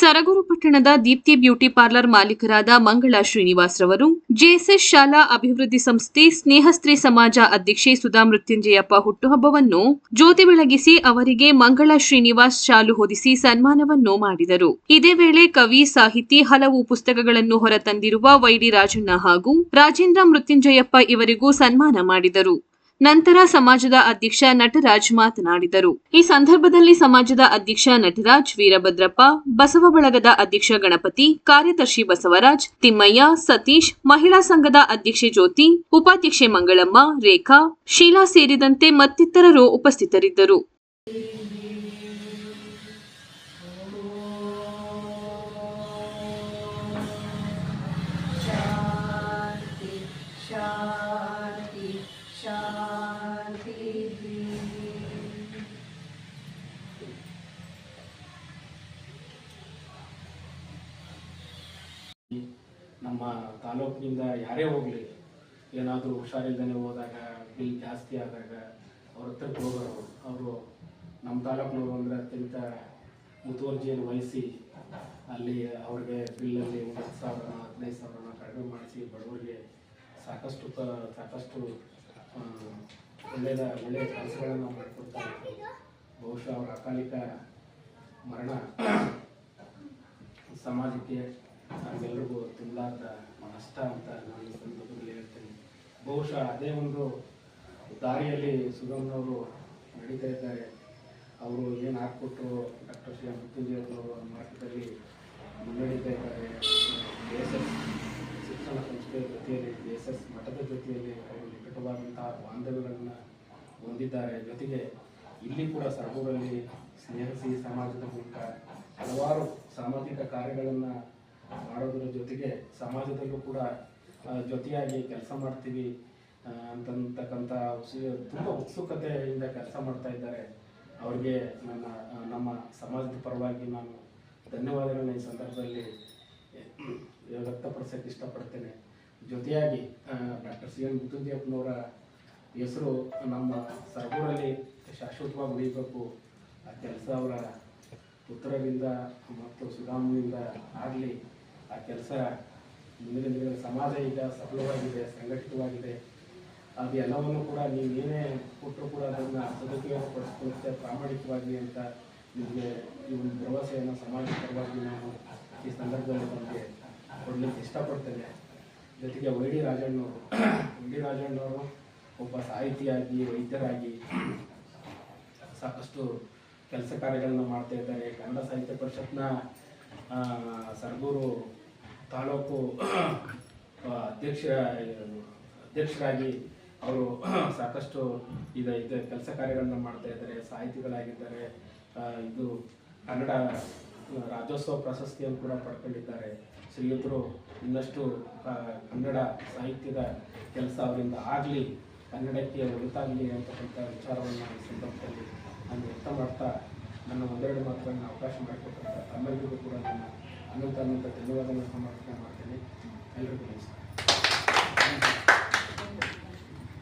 ಸರಗೂರು ಪಟ್ಟಣದ Deepti beauty parlour ಮಾಲೀಕರಾದ ಮಂಗಳಾ ಶ್ರೀನಿವಾಸ್ ರವರು, ಜೆಎಸ್ಎಸ್ ಶಾಲಾ ಅಭಿವೃದ್ಧಿ ಸಂಸ್ಥೆ ಸ್ನೇಹಸ್ತ್ರೀ ಸಮಾಜ ಅಧ್ಯಕ್ಷೆ ಸುಧಾ ಮೃತ್ಯುಂಜಯಪ್ಪ ಹುಟ್ಟುಹಬ್ಬವನ್ನು ಜ್ಯೋತಿ ಬೆಳಗಿಸಿ ಅವರಿಗೆ ಮಂಗಳಾ ಶ್ರೀನಿವಾಸ್ ಶಾಲು ಹೊದಿಸಿ ಸನ್ಮಾನವನ್ನು ಮಾಡಿದರು. ಇದೇ ವೇಳೆ ಕವಿ, ಸಾಹಿತಿ ಹಲವು ಪುಸ್ತಕಗಳನ್ನು ಹೊರತಂದಿರುವ ವೈಡಿ ರಾಜಣ್ಣ ಹಾಗೂ ರಾಜೇಂದ್ರ ಮೃತ್ಯುಂಜಯಪ್ಪ ಇವರಿಗೂ ಸನ್ಮಾನ ಮಾಡಿದರು. ನಂತರ ಸಮಾಜದ ಅಧ್ಯಕ್ಷ ನಟರಾಜ್ ಮಾತನಾಡಿದರು. ಈ ಸಂದರ್ಭದಲ್ಲಿ ಸಮಾಜದ ಅಧ್ಯಕ್ಷ ನಟರಾಜ್ ವೀರಭದ್ರಪ್ಪ, ಬಸವ ಬಳಗದ ಅಧ್ಯಕ್ಷ ಗಣಪತಿ, ಕಾರ್ಯದರ್ಶಿ ಬಸವರಾಜ್, ತಿಮ್ಮಯ್ಯ, ಸತೀಶ್, ಮಹಿಳಾ ಸಂಘದ ಅಧ್ಯಕ್ಷೆ ಜ್ಯೋತಿ, ಉಪಾಧ್ಯಕ್ಷೆ ಮಂಗಳಮ್ಮ, ರೇಖಾ, ಶೀಲಾ ಸೇರಿದಂತೆ ಮತ್ತಿತರರು ಉಪಸ್ಥಿತರಿದ್ದರು. ನಮ್ಮ ತಾಲೂಕಿನಿಂದ ಯಾರೇ ಹೋಗಲಿ, ಏನಾದರೂ ಹುಷಾರಿಲ್ದೇ ಹೋದಾಗ, ಬಿಲ್ ಜಾಸ್ತಿ ಆದಾಗ ಅವ್ರ ಹತ್ರಕ್ಕೆ ಹೋಗೋರು ಅವರು. ನಮ್ಮ ತಾಲೂಕಿನವರು ಅಂದರೆ ಅತ್ಯಂತ ಮುತುವರ್ಜಿಯನ್ನು ವಹಿಸಿ ಅಲ್ಲಿ ಅವ್ರಿಗೆ ಬಿಲ್ಲಲ್ಲಿ ಒಂದು ಹತ್ತು ಸಾವಿರನ, ಹದಿನೈದು ಸಾವಿರನ ಕಡಿಮೆ ಮಾಡಿಸಿ ಬಡವರಿಗೆ ಸಾಕಷ್ಟು ಸಾಕಷ್ಟು ಒಳ್ಳೆಯದ ಒಳ್ಳೆಯ ಕೆಲಸಗಳನ್ನು ಮಾಡಿಕೊಡ್ತಾ ಬಹುಶಃ ಅವರ ಅಕಾಲಿಕ ಮರಣ ಸಮಾಜಕ್ಕೆ ನಮಗೆಲ್ರಿಗೂ ತುಂಬಲಾರದ ನಷ್ಟ ಅಂತ ನಾನು ಈ ಸಂದರ್ಭದಲ್ಲಿ ಹೇಳ್ತೇನೆ. ಬಹುಶಃ ಅದೇ ಒಂದು ದಾರಿಯಲ್ಲಿ ಸುಗಮ್ನವರು ನಡೀತಾ ಇದ್ದಾರೆ. ಅವರು ಏನು ಹಾಕ್ಕೊಟ್ರು ಡಾಕ್ಟರ್ ಶ್ರೀ ಮೃತ್ಯುಂಜಯವರು ಮಾರ್ಗದಲ್ಲಿ ಮುನ್ನಡೀತಾ ಇದ್ದಾರೆ. ಎಸ್ ಎಸ್ ಶಿಕ್ಷಣ ಸಂಸ್ಥೆಯ ಜೊತೆಯಲ್ಲಿ ಬಿ ಎಸ್ ಎಸ್ ಮಠದ ಜೊತೆಯಲ್ಲಿ ಅವರು ನಿಕಟವಾದಂತಹ ಬಾಂಧವ್ಯಗಳನ್ನು ಹೊಂದಿದ್ದಾರೆ. ಜೊತೆಗೆ ಇಲ್ಲಿ ಕೂಡ ಸರಗೂರಲ್ಲಿ ಸ್ನೇಹಸಿ ಸಮಾಜದ ಮೂಲಕ ಹಲವಾರು ಸಾಮಾಜಿಕ ಕಾರ್ಯಗಳನ್ನು ಮಾಡೋದ್ರ ಜೊತೆಗೆ ಸಮಾಜದಲ್ಲೂ ಕೂಡ ಜೊತೆಯಾಗಿ ಕೆಲಸ ಮಾಡ್ತೀವಿ ಅಂತಂತಕ್ಕಂಥ ತುಂಬ ಉತ್ಸುಕತೆಯಿಂದ ಕೆಲಸ ಮಾಡ್ತಾ ಇದ್ದಾರೆ. ಅವ್ರಿಗೆ ನನ್ನ ನಮ್ಮ ಸಮಾಜದ ಪರವಾಗಿ ನಾನು ಧನ್ಯವಾದಗಳನ್ನ ಈ ಸಂದರ್ಭದಲ್ಲಿ ವ್ಯಕ್ತಪಡಿಸೋಕ್ಕೆ ಇಷ್ಟಪಡ್ತೇನೆ. ಜೊತೆಯಾಗಿ ಡಾಕ್ಟರ್ ಸಿ ಎನ್ ಮೃತ್ಯುಂಜಯಪ್ಪನವರ ಹೆಸರು ನಮ್ಮ ಸರಗೂರಲ್ಲಿ ಶಾಶ್ವತವಾಗಿ ಉಳಿಬೇಕು. ಆ ಕೆಲಸ ಅವರ ಉತ್ತರದಿಂದ ಮತ್ತು ಸುಧಾಮನಿಂದ ಆಗಲಿ ಆ ಕೆಲಸ ಮುಂದಿನ ದಿನಗಳ ಸಮಾಜ ಈಗ ಸಫಲವಾಗಿದೆ ಸಂಘಟಿತವಾಗಿದೆ. ಅದು ಎಲ್ಲವನ್ನು ಕೂಡ ನೀವು ಏನೇ ಕೊಟ್ಟರು ಕೂಡ ಅದನ್ನು ಸದುಪಯೋಗ ಪಡಿಸ್ಕೊಳ್ಳುತ್ತೆ ಪ್ರಾಮಾಣಿಕವಾಗಿ ಅಂತ ನಿಮಗೆ ಈ ಒಂದು ಭರವಸೆಯನ್ನು ಸಮಾಜ ಪರವಾಗಿ ನಾನು ಈ ಸಂದರ್ಭದಲ್ಲಿ ನಮಗೆ ಕೊಡಲಿಕ್ಕೆ ಇಷ್ಟಪಡ್ತೇನೆ. ಜೊತೆಗೆ ವೈ ಡಿ ರಾಜಣ್ಣವರು ವೈ ಡಿ ರಾಜಣ್ಣವರು ಒಬ್ಬ ಸಾಹಿತಿಯಾಗಿ, ವೈದ್ಯರಾಗಿ ಸಾಕಷ್ಟು ಕೆಲಸ ಕಾರ್ಯಗಳನ್ನು ಮಾಡ್ತಾ ಇದ್ದಾರೆ. ಕನ್ನಡ ಸಾಹಿತ್ಯ ಪರಿಷತ್ನ ಸರಗೂರು ತಾಲೂಕು ಅಧ್ಯಕ್ಷ, ಅಧ್ಯಕ್ಷರಾಗಿ ಅವರು ಸಾಕಷ್ಟು ಇದು. ಇದು ಕೆಲಸ ಕಾರ್ಯಗಳನ್ನು ಮಾಡ್ತಾ ಇದ್ದಾರೆ, ಸಾಹಿತಿಗಳಾಗಿದ್ದಾರೆ. ಇದು ಕನ್ನಡ ರಾಜ್ಯೋತ್ಸವ ಪ್ರಶಸ್ತಿಯನ್ನು ಕೂಡ ಪಡ್ಕೊಂಡಿದ್ದಾರೆ. ಶ್ರೀಯುತರು ಇನ್ನಷ್ಟು ಕನ್ನಡ ಸಾಹಿತ್ಯದ ಕೆಲಸ ಅವರಿಂದ ಆಗಲಿ, ಕನ್ನಡಕ್ಕೆ ಒಳಿತಾಗಲಿ ಅಂತಕ್ಕಂಥ ವಿಚಾರವನ್ನು ಈ ಸಂದರ್ಭದಲ್ಲಿ ನಾನು ವ್ಯಕ್ತ ಮಾಡ್ತಾ ನನ್ನ ಒಂದೆರಡು ಮಾತುಗಳನ್ನು ಅವಕಾಶ ಮಾಡಿಕೊಟ್ಟಂಥ ತಮ್ಮೆಲ್ಲರಿಗೂ ಕೂಡ ನಾನು ಅನಂತ ಅನಂತ ಧನ್ಯವಾದಗಳನ್ನು ಸಮರ್ಪಣೆ ಮಾಡ್ತೇನೆ. ಎಲ್ಲರಿಗೂ ನಮಸ್ಕಾರ.